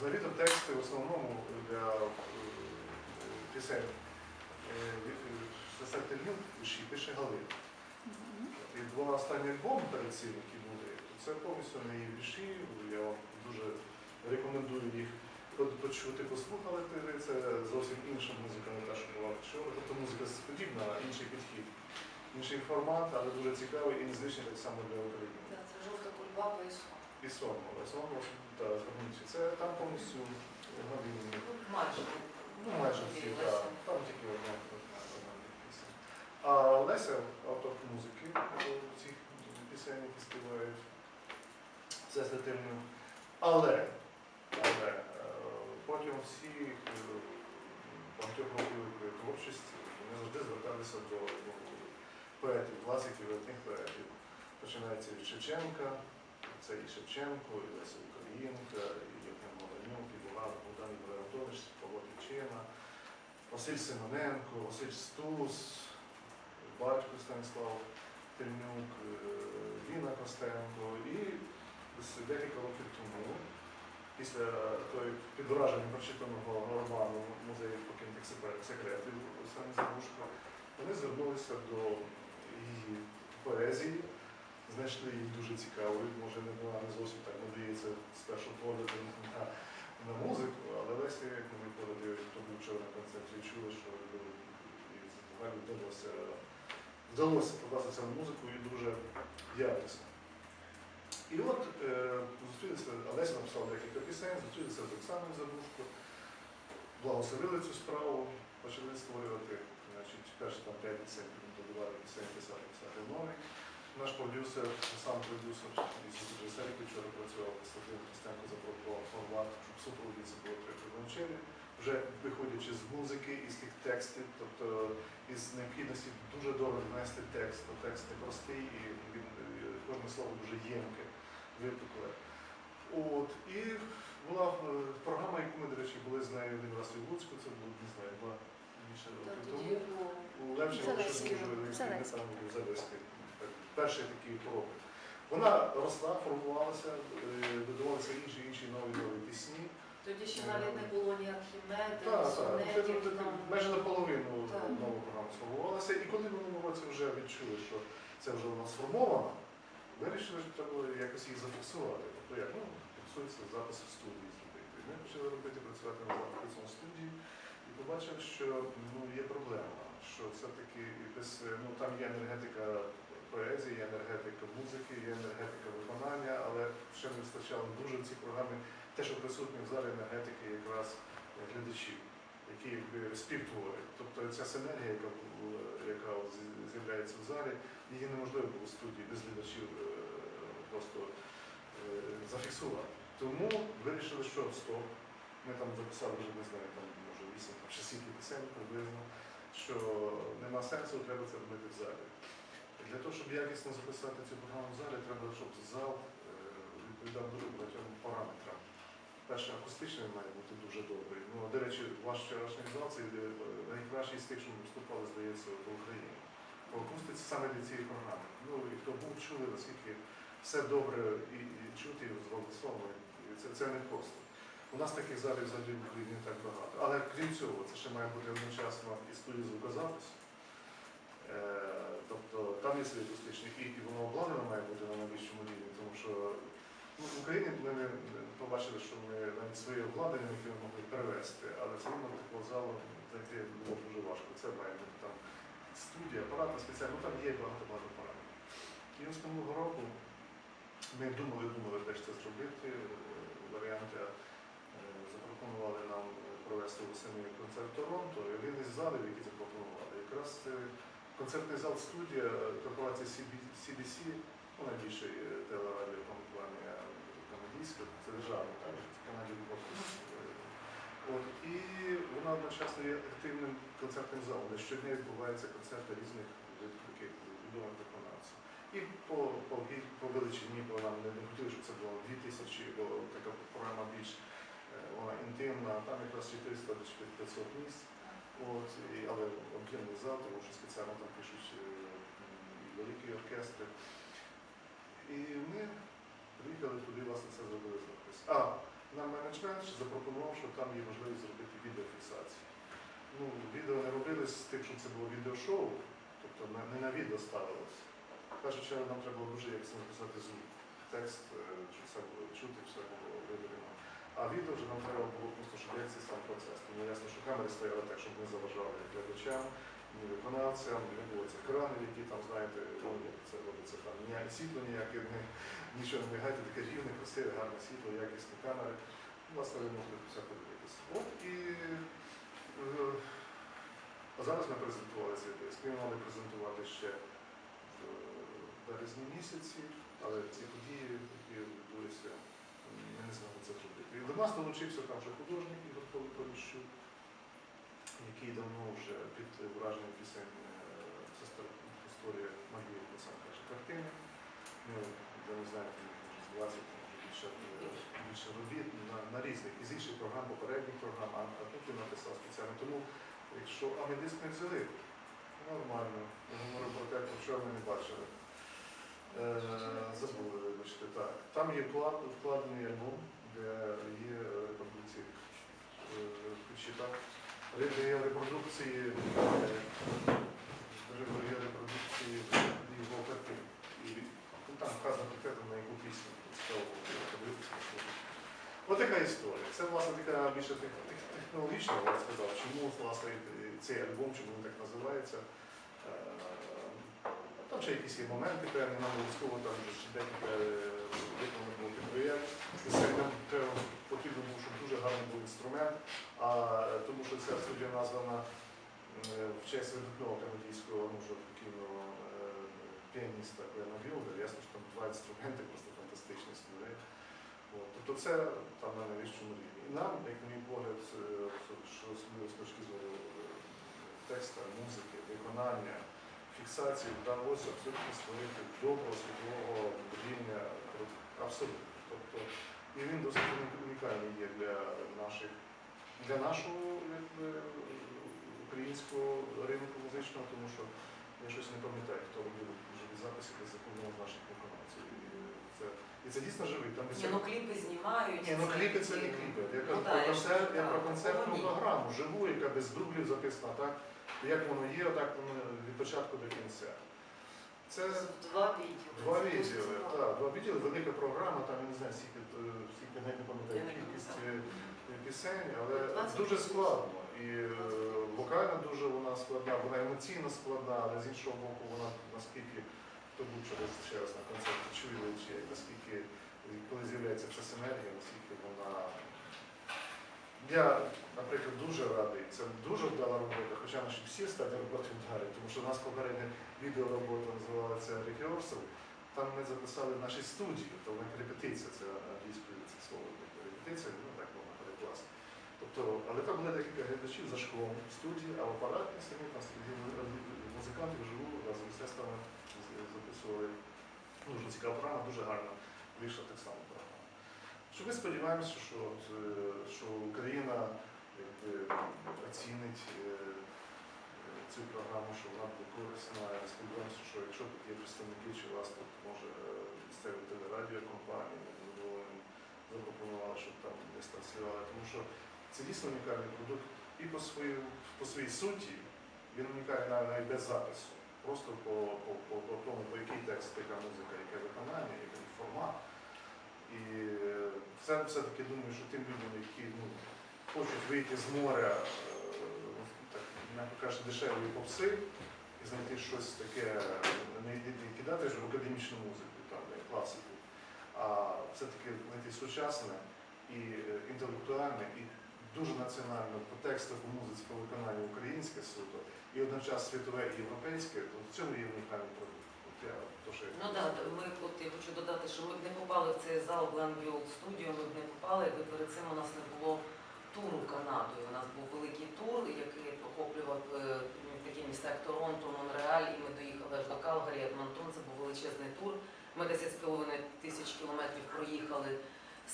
Взагалі-то тексти в основному для е, пісень Сесар Тельнюк пише, пише Галина. І два останні альбоми перед цим, які були, це повністю не її вірші. Я вам дуже рекомендую їх почути, послухати. Це зовсім інша музика, не та, що була вчора. Тобто музика подібна, інший підхід. Інший формат, але дуже цікавий і незвичний так само для України. Це жовта кульбаба і сон. І Сомова. Сомова та звернуться. Це там повністю Галині. Ну, майже. Ну, майже всі, так. Там тільки одна одна пісня. А Леся, автор музики е, цих пісень, які співають, це стативно. Але, але е, протягом всіх е, багатьох років творчості вони завжди зверталися до поетів, класиків, видатних поетів. Починається від Шевченка, це і Шевченко, і Леся Українка, і Євген Маланюк, і Богдан Богдан Іванович, Павло Тичина, Василь Симоненко, Василь Стус, батько Станіслав Тернюк, е, Ліна Костенко. І декілька років тому, після той підвраження прочитаного роману музею покинутих секре- секретів Оксани Забушко, вони звернулися до її поезії, знайшли її дуже цікавою, може не зовсім так надається першого погляду на, на музику, але Лесі, як ми виходили, хто був вчора на концерті, чули, що вдалося, вдалося покластися на музику і дуже якісно. І от е, зустрілися, Олеся написала декілька пісень, зустрілися з Оксаною Забушко, благословили цю справу, почали створювати, значить, перші там п'ять пісень, додавали пісень, писати, писати нові. Наш продюсер, сам продюсер, режисер, який вчора працював, Константин Христенко запропонував формат, щоб супроводі це було три вивчення, вже виходячи з музики і з тих текстів, тобто із необхідності дуже добре внести текст, бо текст не простий і він кожне слово дуже ємке, випукле. От, і була е, програма, яку ми, до речі, були з нею один раз у Луцьку, це було, не знаю, два більше років тому. Левченка, що дуже Залеський. Перший такий поробок. Вона росла, формувалася, е, додавалися інші інші нові нові пісні. Тоді ще навіть не було ні архімеди, ні Так, так. Майже наполовину Так. нова програма сформувалася. І коли в минулому році вже відчули, що це вже у нас сформовано, вирішили, що треба якось їх зафіксувати. Тобто як, ну, фіксується запис в студії зробити. Ми почали робити, працювати на запису в студії і побачили, що ну, є проблема, що все-таки якось, ну, там є енергетика поезії, є енергетика музики, є енергетика виконання, але ще не вистачало дуже в цій програмі те, що присутні в залі енергетики якраз глядачів, які співтворюють. Тобто ця синергія, яка, яка з'являється в залі, її неможливо було в студії без глядачів е, просто е, зафіксувати. Тому вирішили, що стоп. Ми там записали вже не знаю, там може 8 там, чи скільки пісень приблизно, що нема сенсу, треба це робити в залі. Для того, щоб якісно записати цю програму в залі, треба, щоб зал е, відповідав дуже багатьом параметрам. Перше, акустичний має бути дуже добрий. Ну, до речі, ваш вчорашній зал це е, найкращий з тих, що ми виступали, здається, в Україні. По акустиці саме для цієї програми. Ну і хто був, чули, наскільки все добре і, і чути, і і це, це не просто. У нас таких залів взагалі в Україні не так багато. Але крім цього, це ще має бути одночасно і студія звукозапису. Е, тобто там є свій акустичний і, воно обладнано має бути на найвищому рівні, тому що ну, в Україні ми не- побачили, що ми навіть своє обладнання, яке ми могли перевести, але все одно такого залу знайти було дуже важко. Це має бути там студія, апаратна спеціальна, ну там є багато багато параметрів. І ось минулого року ми думали, думали, де ж це зробити, е, варіанти запропонували нам провести восени концерт Торонто, і один із залів, які запропонували, якраз концертний зал студія корпорації CB- CBC, ну, найбільший е, телерадіокомпанія канадійська, це державна, Broadcast. Е, От, і вона одночасно є активним концертним залом, де щодня відбуваються концерти різних таких відомих виконавців. І по, по, по величині, бо нам не, хотіли, щоб це було 2000, бо така програма більш е, інтимна, там якраз 400 до 500 місць. От, і, але об'ємний зал, тому що спеціально там пишуть е, великі оркестри. І ми приїхали туди, власне, це зробили запис. А, нам менеджмент запропонував, що там є можливість зробити відеофіксацію. Ну, відео не робилось з тим, що це було відеошоу, тобто не, на відео ставилось. В першу чергу нам треба було дуже як це написати звук, текст, е, щоб все було чути, все було видалено. А відео вже нам треба було просто, щоб як цей сам процес. Тому ясно, що камери стояли так, щоб не заважали глядачам, ні виконавцям, не було цих екранів, які там, знаєте, ну, це робиться, там ніяке світло, ніяке не, нічого не мигайте, таке рівне, красиве, гарне світло, якісні камери. Власне, ви могли все подивитися. От і е, а зараз ми презентували цей диск. Ми мали презентувати ще в е, березні місяці, але ці події, які відбулися, ми не змогли це зробити. І до нас долучився там вже художник Ігор Поліщук, який давно вже під враженням пісень е, історія Марії Олександра каже картини. Ну, я не знаю, може з 20, може більше, е, більше робіт на, на різних із інших програм, попередніх програм, а, а тут він написав спеціально. Тому, якщо а ми диск не взяли, нормально. Я говорю про те, про що ми не бачили. Е, забули, вибачте, так. Там є вкладений альбом, де є репродукції. Е, є репродукції, е, є репродукції його картин. І там вказано конкретно на яку пісню. Ось така історія. Це власне така більше тех- тех- технологічна, я сказав, чому власне цей альбом, чому він так називається. Ще якісь є моменти певні, нам обов'язково там ще декілька е, виконаних було підприємств. Потрібно було, щоб дуже гарний був інструмент, а е, тому що ця студія названа е, в честь видатного канадійського, ну, вже покійного піаніста Глена Білдер. Ясно, що там два інструменти просто фантастичні. От, Тобто це там на найвищому рівні. І нам, як на мій погляд, що особливо з точки зору текста, музики, виконання, фіксації вдалося абсолютно створити доброго світового рівня абсолютно. Тобто, і він досить унікальний є для наших, для нашого якби, українського ринку музичного, тому що я щось не пам'ятаю, хто робив живі записи без законного наших виконавців. І це, і це дійсно живий. Там Ні, ну кліпи знімають. ні, ну кліпи це не кліпи. Я кажу Ну, про концерт, я про концертну програму, живу, яка без дублів записана, так? Як воно є, так воно від початку до кінця. Це Два відео. два відділи, так, два відділи, велика програма, там я не знаю, скільки, е, скільки навіть не пам'ятаю кількість е, пісень, але дуже складно. І е, вокально дуже вона складна, вона емоційно складна, але з іншого боку, вона наскільки хто був через ще раз на концерті чує, чи наскільки е, коли з'являється ця синергія, наскільки вона. Я, наприклад, дуже радий. Це дуже вдала робота, хоча наші всі стадії роботи вдалі, тому що у нас попередня відеоробота називалася Rehearsal. Там ми записали в нашій студії, то вона репетиція, це англійською це слово репетиція, ну так можна перекласти. Тобто, але там були декілька глядачів за шклом студії, а в апараті самі там сиділи музиканти вживу разом з сестрами записували. Дуже цікава програма, дуже гарна вийшла так само. Що ми сподіваємося, що, е, що Україна якби, оцінить е, е, цю програму, що вона буде корисна. Сподіваємося, що якщо тут є представники, чи вас тут може місцеві телерадіокомпанії, задоволені запропонували, щоб там десь транслювали. Тому що це дійсно унікальний продукт і по, свою, по своїй суті, він унікальний навіть без запису. Просто по, по, по, по тому, по який текст, яка музика, яке виконання, який формат. І все-таки думаю, що тим людям, які ну, хочуть вийти з моря, е, так, м'яко кажучи, дешевої попси і знайти щось таке, не, кидати в академічну музику, там, класику, а все-таки знайти сучасне і е, інтелектуальне, і дуже національно по тексту, по музиці, по виконанню українське суто, і одночасно світове і європейське, то в цьому є унікальний продукт. От я, то, що я Ну так, ми от я хочу додати, що ми б не попали в цей зал Glenview Studio, ми б не попали, якби перед цим у нас не було туру Канадою. У нас був великий тур, який охоплював е, такі міста, як Торонто, Монреаль, і ми доїхали аж до Калгарі, Едмонтон. Це був величезний тур. Ми 10,5 тисяч кілометрів проїхали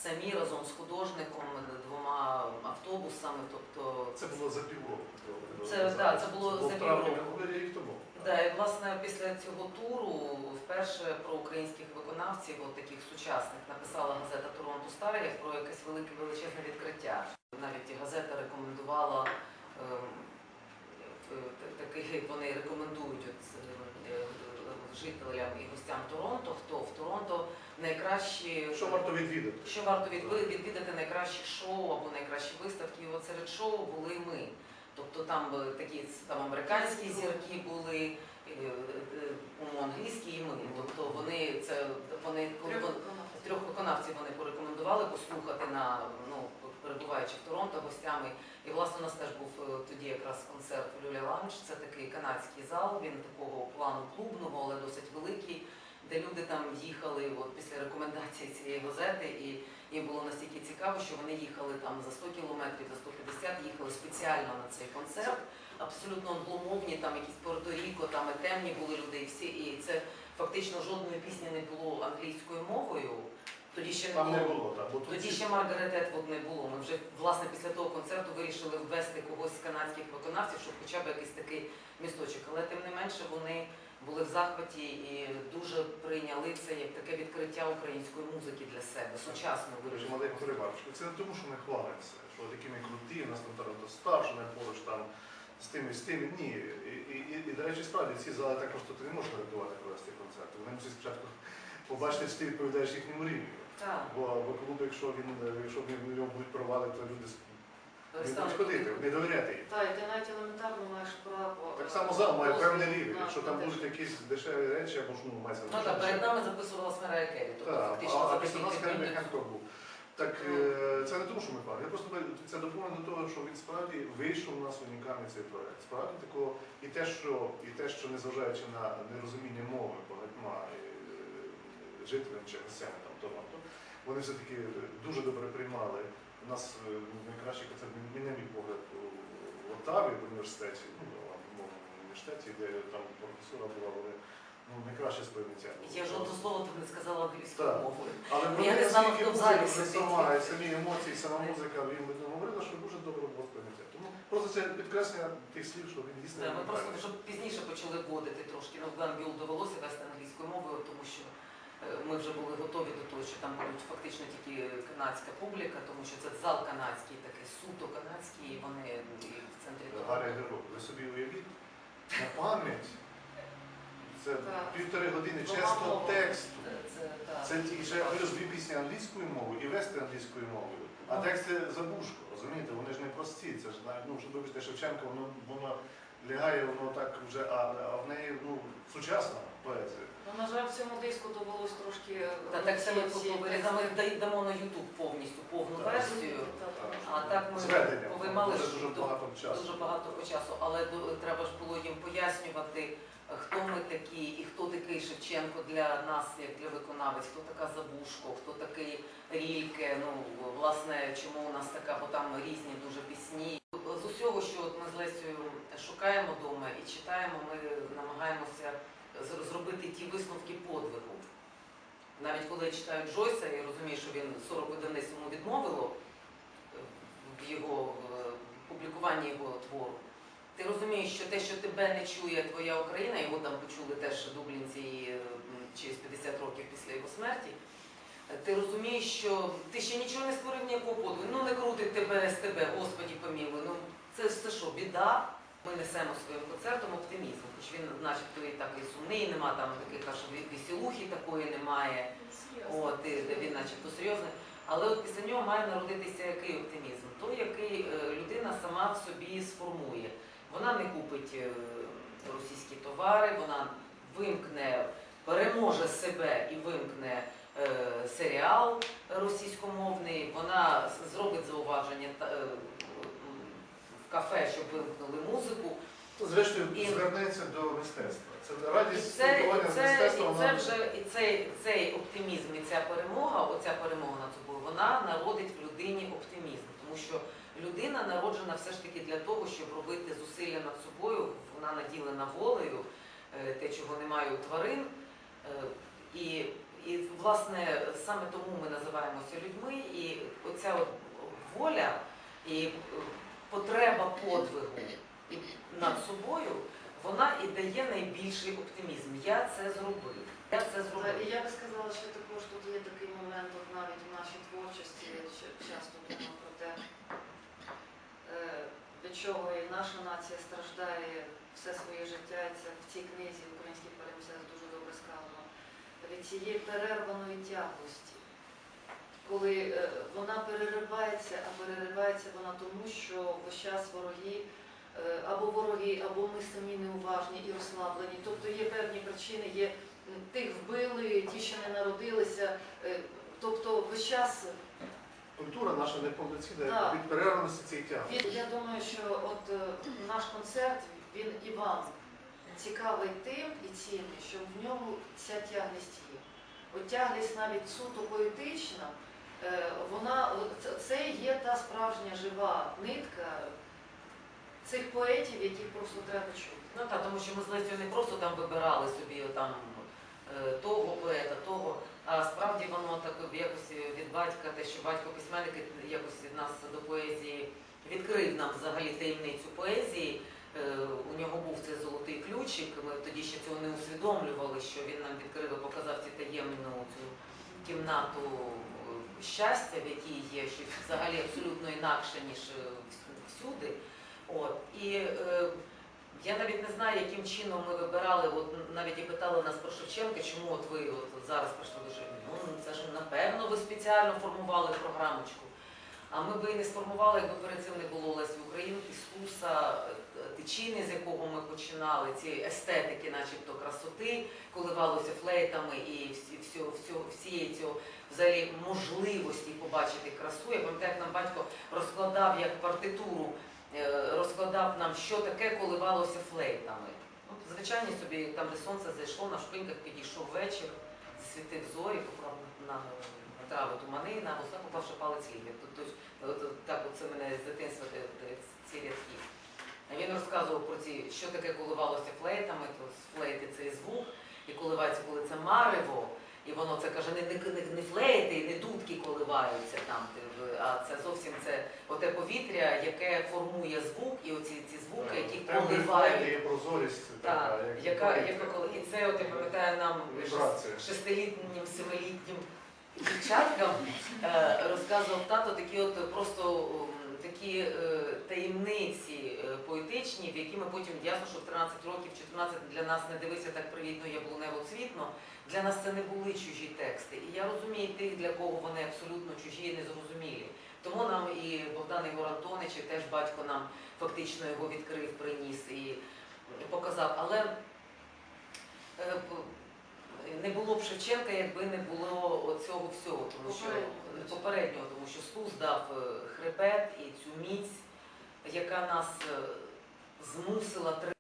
самі разом з художником, двома автобусами. Тобто Це було за півроку. Це- так, це було за півроку. рік тому. Да, і власне після цього туру вперше про українських виконавців, от таких сучасних, написала газета Торонто Стар як про якесь велике величезне відкриття. Навіть газета рекомендувала ем, е, такий, вони рекомендують от, е, е, жителям і гостям Торонто, хто в Торонто найкращі Що варто відвідати? що варто відвідати найкращі шоу або найкращі виставки. І от серед шоу були ми. Тобто там такі там американські зірки були, е, е, англійські і ми. Тобто вони це вони Трьох виконавців. вони порекомендували послухати на ну перебуваючи в Торонто гостями. І власне у нас теж був е, тоді якраз концерт Люля Ланч. Це такий канадський зал. Він такого плану клубного, але досить великий, де люди там їхали от після рекомендації цієї газети, і їм було настільки цікаво, що вони їхали там за 100 кілометрів, за 150, їхали спеціально на цей концерт. Абсолютно англомовні, там якісь Порто-Ріко, там і темні були люди, і всі, і це фактично жодної пісні не було англійською мовою. Тоді ще не Там не було. було, так. Тоді ще Маргарет Етвуд не було. Ми вже власне після того концерту вирішили ввести когось з канадських виконавців, щоб хоча б якийсь такий місточок. Але тим не менше вони були в захваті і дуже прийняли це як таке відкриття української музики для себе, сучасної Дуже вираження. маленьку ремарочку. Це не тому, що ми хвалимося, що такі ми круті, у нас там Торонто Стар, що ми поруч там з тими, з тими. Ні. І, і, і, і, до речі, справді ці зали так просто ти не можеш орендувати провести концерти. Вони мусять спочатку побачити, що ти відповідаєш їхньому рівню. Бо, бо клуб, якщо він якщо в нього будуть провали, то люди не перестали будуть ходити, не довіряти їм. Так, і ти навіть елементарно маєш право. Так е, само зал має певний рівень. Якщо там будуть якісь дешеві речі, або ж ну мається Ну так, перед нами записувалась Мерая Керрі, тобто Так, фактично а, за після нас Кермі трибют. Був. Так е, це не тому, що ми пали. Я просто кажу, це допомога до того, що він справді вийшов у нас унікальний цей проект. Справді такого і те, що і те, що незважаючи на нерозуміння мови багатьма е, жителям чи гостями там Торонто, вони все-таки дуже добре приймали. У нас е, найкращий мій на мій погляд, у в Оттаві в університеті, ну, в університеті, де там професура була, вони ну, найкраще співниця. Я жодного слова тут не сказала англійською мовою. Але Я не знала, хто в залі вони сама, і самі емоції, сама музика, він говорила, що дуже добре було сприйняття. Тому просто це підкреслення тих слів, що він дійсно ми просто вже пізніше почали вводити трошки. Ну, Гленн Бюл довелося вести англійською мовою, тому що ми вже були готові до того, що там будуть фактично тільки канадська публіка, тому що це зал канадський, такий суто канадський, і вони в центрі того. Гаррі Герок, ви собі уявіть, на пам'ять, це Так. півтори години Двома чесного мовами. тексту. Це, це, так. Це ті ще плюс дві пісні англійською мовою і вести англійською мовою. А Ну. тексти забушко, розумієте, вони ж не прості. Це ж навіть, ну, щоб вибачте, Шевченко, воно, воно лягає, воно так вже, а, а в неї ну, сучасна поезія. Ну, на жаль, в цьому диску довелось трошки... Та так само тексти. дамо на Ютуб повністю повну Так. версію. А так ми Зведення. повиймали Дуже дуже багато часу. дуже багато по часу, але до- треба ж було їм пояснювати, хто ми такі і хто такий Шевченко для нас, як для виконавець, хто така Забушко, хто такий Рільке. Ну власне, чому у нас така, бо там різні дуже пісні. З усього, що от ми з Лесею шукаємо вдома і читаємо, ми намагаємося зробити ті висновки подвигу. Навіть коли я читаю Джойса і розумію, що він 40 одиниць йому відмовило е, в його е, публікуванні його твору. Ти розумієш, що те, що тебе не чує твоя Україна, його там почули теж дублінці е, через 50 років після його смерті. Ти розумієш, що ти ще нічого не створив ніякого подвигу. Ну не крутить тебе СТБ, Господі помілуй. Ну це все що, біда. Ми несемо своїм концертом оптимізм, хоч він начебто і так і сумний, нема там таких аж веселухи такої немає. От, і він начебто серйозний. Але от після нього має народитися який оптимізм? Той, який е, людина сама в собі сформує. Вона не купить е, російські товари, вона вимкне, переможе себе і вимкне е, серіал російськомовний, вона зробить зауваження та- кафе, щоб вимкнули музику. Зрештою, І- звернеться до мистецтва. Це І радість це, спілкування і з мистецтвом. і це вже і цей, цей оптимізм, і ця перемога, оця перемога над собою, вона народить в людині оптимізм, тому що людина народжена все ж таки для того, щоб робити зусилля над собою. Вона наділена волею, е, те, чого немає у тварин. Е, І, і власне саме тому ми називаємося людьми, і оця от воля і потреба подвигу над собою вона і дає найбільший оптимізм. Я це зробив. Я це зробив. І я би сказала, що також тут є такий момент, от навіть в нашій творчості, часто думаю про те, е, від чого і наша нація страждає все своє життя. Це в цій книзі Український палімсес дуже добре сказано. Від цієї перерваної тяглості. Коли е, вона переривається, а переривається вона тому, що весь час вороги е, або вороги, або ми самі неуважні і розслаблені. Тобто є певні причини, є тих вбили, ті, що не народилися. е, Тобто весь час Культура наша неповноцінна Так. від перерваності цієї тяги. Я думаю, що от наш концерт він і вам цікавий тим і цінний, що в ньому ця тяглість є. От тяглість навіть суто поетична, вона це- є та справжня жива нитка цих поетів, яких просто треба чути. Ну так, тому що ми з Лесією не просто там вибирали собі там е, того поета, того, а справді воно так якось від батька, те, що батько письменник якось від нас до поезії відкрив нам взагалі таємницю поезії. Е, У нього був цей золотий ключик. Ми тоді ще цього не усвідомлювали, що він нам відкрив і показав ці таємну цю кімнату е, щастя, в якій є щось взагалі абсолютно інакше, ніж е, всюди. От. І е, я навіть не знаю, яким чином ми вибирали, от навіть і питали нас про Шевченка, чому от ви от зараз прийшли до Шевченка. Ну, це ж напевно ви спеціально формували програмочку. А ми би і не сформували, якби перед цим не було Лесі Українки, Стуса, е, тичини, з якого ми починали, ці естетики, начебто красоти, коливалося флейтами і всі, всі, всі, всієї цього взагалі можливості побачити красу. Я пам'ятаю, як нам батько розкладав як партитуру, е, розкладав нам, що таке коливалося флейтами. Ну, звичайно собі, там, де сонце зайшло, на шпиньках підійшов вечір, засвітив зорі, поклав на, трави тумани, на вуса поклавши палець ліві. Тобто, так це мене з дитинства ці рядки. Він розказував про ці, що таке коливалося флейтами, то флейти цей звук, і коливається, коли це марево, і воно це каже, не, не, не- не флейти, не дудки коливаються там, а це зовсім це оте повітря, яке формує звук, і оці ці звуки, які коливають. є прозорість така, як яка, яка коли і це от я пам'ятаю нам шестилітнім, семилітнім дівчаткам е, розказував тато такі от просто такі е, таємниці поетичні, в які ми потім ясно, що в 13 років, 14 для нас не дивися так привітно, яблунево цвітно. Для нас це не були чужі тексти. І я розумію тих, для кого вони абсолютно чужі і незрозумілі. Тому нам і Богдан Ігор Антонич, і теж батько нам фактично його відкрив, приніс і показав. Але е, не було б Шевченка, якби не було цього всього, тому що Попереднього. попереднього, тому що Стус дав е, хребет і цю міць, яка нас змусила змусила